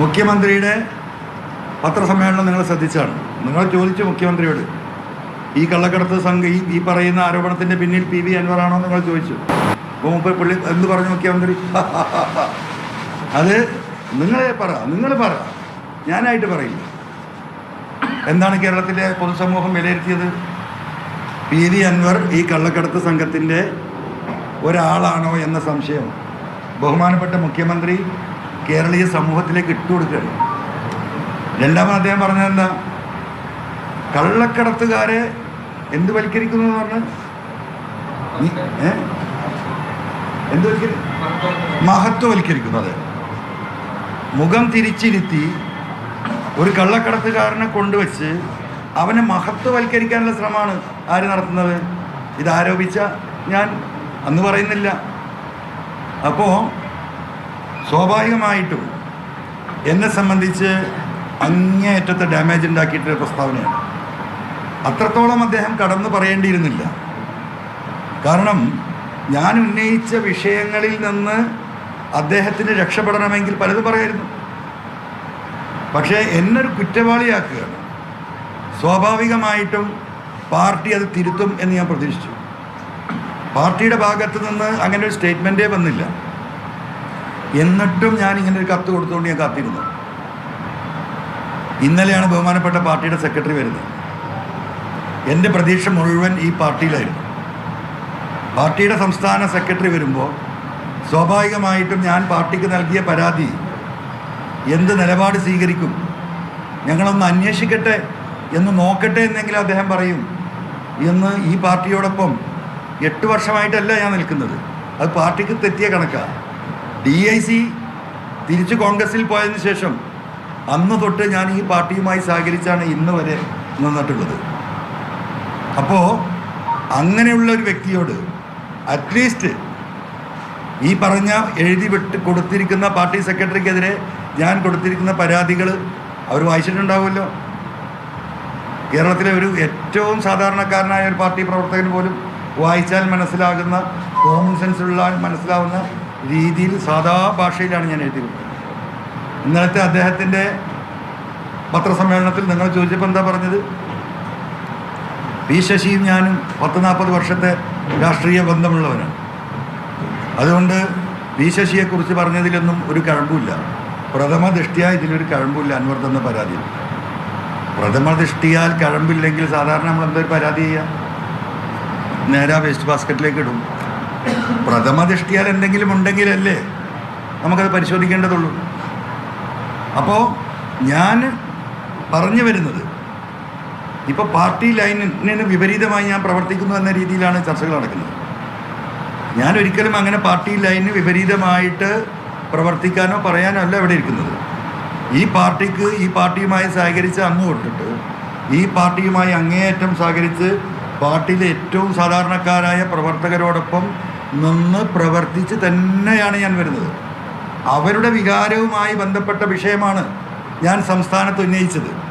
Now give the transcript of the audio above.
മുഖ്യമന്ത്രിയുടെ പത്രസമ്മേളനം നിങ്ങൾ ശ്രദ്ധിച്ചാണ്. നിങ്ങൾ ചോദിച്ചു മുഖ്യമന്ത്രിയോട്. ഈ കള്ളക്കടത്ത് സംഘം ഈ ഈ പറയുന്ന ആരോപണത്തിന്റെ പിന്നിൽ പി വി അൻവറാണോ നിങ്ങൾ ചോദിച്ചു. അപ്പോൾ മുപ്പത് പുള്ളി എന്ത് പറഞ്ഞു മുഖ്യമന്ത്രി? അത് നിങ്ങളെ പറ നിങ്ങൾ പറ. ഞാനായിട്ട് പറയില്ല. എന്താണ് കേരളത്തിലെ പൊതുസമൂഹം വിലയിരുത്തിയത്? പി വി അൻവർ ഈ കള്ളക്കടത്ത് സംഘത്തിന്റെ ഒരാളാണോ എന്ന സംശയം. ബഹുമാനപ്പെട്ട മുഖ്യമന്ത്രി കേരളീയ സമൂഹത്തിലേക്ക് ഇട്ടുകൊടുക്കുകയാണ് രണ്ടാമത് അദ്ദേഹം പറഞ്ഞതെന്താ കള്ളക്കടത്തുകാരെ എന്ത് വൽക്കരിക്കുന്നു എന്ന്? എന്ത് മഹത്വവൽക്കരിക്കുന്നു അതെ. മുഖം തിരിച്ചിരുത്തി ഒരു കള്ളക്കടത്തുകാരനെ കൊണ്ടുവച്ച് അവനെ മഹത്വവൽക്കരിക്കാനുള്ള ശ്രമമാണ് ആര് നടത്തുന്നത്? ഇതാരോപിച്ച ഞാൻ അന്ന് പറയുന്നില്ല. അപ്പോൾ സ്വാഭാവികമായിട്ടും എന്നെ സംബന്ധിച്ച് അങ്ങേയറ്റത്തെ ഡാമേജ് ഉണ്ടാക്കിയിട്ടൊരു പ്രസ്താവനയാണ്. അത്രത്തോളം അദ്ദേഹം കടന്നു പറയേണ്ടിയിരുന്നില്ല. കാരണം ഞാൻ ഉന്നയിച്ച വിഷയങ്ങളിൽ നിന്ന് അദ്ദേഹത്തിന് രക്ഷപ്പെടണമെങ്കിൽ പലതും പറയായിരുന്നു. പക്ഷേ എന്നൊരു കുറ്റവാളിയാക്കുകയാണ്. സ്വാഭാവികമായിട്ടും പാർട്ടി അത് തിരുത്തും എന്ന് ഞാൻ പ്രതീക്ഷിച്ചു. പാർട്ടിയുടെ ഭാഗത്ത് നിന്ന് അങ്ങനെ ഒരു സ്റ്റേറ്റ്മെന്റേ വന്നില്ല. എന്നിട്ടും ഞാൻ ഇങ്ങനെ ഒരു കത്ത് കൊടുത്തുകൊണ്ട് ഞാൻ കാത്തിരുന്നു. ഇന്നലെയാണ് ബഹുമാനപ്പെട്ട പാർട്ടിയുടെ സെക്രട്ടറി വരുന്നത്. എന്റെ പ്രതീക്ഷ മുഴുവൻ ഈ പാർട്ടിയിലായിരുന്നു. പാർട്ടിയുടെ സംസ്ഥാന സെക്രട്ടറി വരുമ്പോൾ സ്വാഭാവികമായിട്ടും ഞാൻ പാർട്ടിക്ക് നൽകിയ പരാതി എന്ത് നിലപാട് സ്വീകരിക്കും ഞങ്ങളൊന്ന് അന്വേഷിക്കട്ടെ എന്ന് നോക്കട്ടെ എന്നെങ്കിലും അദ്ദേഹം പറയും. എന്ന് ഈ പാർട്ടിയോടൊപ്പം എട്ട് വർഷമായിട്ടല്ല ഞാൻ നിൽക്കുന്നത്. അത് പാർട്ടിക്ക് തെറ്റിയ കണക്കാണ് ഡി ഐ സി തിരിച്ച് കോൺഗ്രസിൽ പോയതിന് ശേഷം അന്ന് തൊട്ട് ഞാൻ ഈ പാർട്ടിയുമായി സഹകരിച്ചാണ് ഇന്ന് വരെ നിന്നിട്ടുള്ളത്. അപ്പോൾ അങ്ങനെയുള്ള ഒരു വ്യക്തിയോട് അറ്റ്ലീസ്റ്റ് ഈ പറഞ്ഞ എഴുതി വിട്ട് കൊടുത്തിരിക്കുന്ന പാർട്ടി സെക്രട്ടറിക്കെതിരെ ഞാൻ കൊടുത്തിരിക്കുന്ന പരാതികൾ അവർ വായിച്ചിട്ടുണ്ടാവുമല്ലോ. കേരളത്തിലെ ഒരു ഏറ്റവും സാധാരണക്കാരനായ ഒരു പാർട്ടി പ്രവർത്തകൻ പോലും വായിച്ചാൽ മനസ്സിലാകുന്ന കോമൺ സെൻസുള്ള മനസ്സിലാവുന്ന രീതിയിൽ സാധാ ഭാഷയിലാണ് ഞാൻ എഴുതിയിരുന്നത്. ഇന്നലത്തെ അദ്ദേഹത്തിന്റെ പത്രസമ്മേളനത്തിൽ നിങ്ങൾ ചോദിച്ചപ്പോൾ എന്താ പറഞ്ഞത്? പി ശശിയും ഞാനും പത്ത് നാൽപ്പത് വർഷത്തെ രാഷ്ട്രീയ ബന്ധമുള്ളവനാണ് അതുകൊണ്ട് പി ശശിയെക്കുറിച്ച് പറഞ്ഞതിലൊന്നും ഒരു കഴമ്പുമില്ല. പ്രഥമ ദൃഷ്ടിയായ ഇതിലൊരു കഴമ്പില്ല അൻവർ പരാതി പ്രഥമ ദൃഷ്ടിയാൽ കഴമ്പില്ലെങ്കിൽ സാധാരണ നമ്മൾ എന്തൊരു പരാതി ചെയ്യുക നേരെ വേസ്റ്റ് ബാസ്ക്കറ്റിലേക്ക് ഇടും. പ്രഥമ ദൃഷ്ടിയാൽ എന്തെങ്കിലും ഉണ്ടെങ്കിലല്ലേ നമുക്കത് പരിശോധിക്കേണ്ടതുള്ളൂ. അപ്പോൾ ഞാൻ പറഞ്ഞു വരുന്നത് ഇപ്പോൾ പാർട്ടി ലൈനിന് വിപരീതമായി ഞാൻ പ്രവർത്തിക്കുന്നു എന്ന രീതിയിലാണ് ചർച്ചകൾ നടക്കുന്നത്. ഞാൻ ഒരിക്കലും അങ്ങനെ പാർട്ടി ലൈനിന് വിപരീതമായിട്ട് പ്രവർത്തിക്കാനോ പറയാനോ അല്ല ഇവിടെ ഇരിക്കുന്നത്. ഈ പാർട്ടിക്ക് ഈ പാർട്ടിയുമായി സഹകരിച്ച് അങ്ങ് തൊട്ടിട്ട് ഈ പാർട്ടിയുമായി അങ്ങേയറ്റം സഹകരിച്ച് പാർട്ടിയിലെ ഏറ്റവും സാധാരണക്കാരായ പ്രവർത്തകരോടൊപ്പം നിന്ന് പ്രവർത്തിച്ച് തന്നെയാണ് ഞാൻ വരുന്നത്. അവരുടെ വികാരവുമായി ബന്ധപ്പെട്ട വിഷയമാണ് ഞാൻ സംസ്ഥാനത്ത് ഉന്നയിച്ചത്.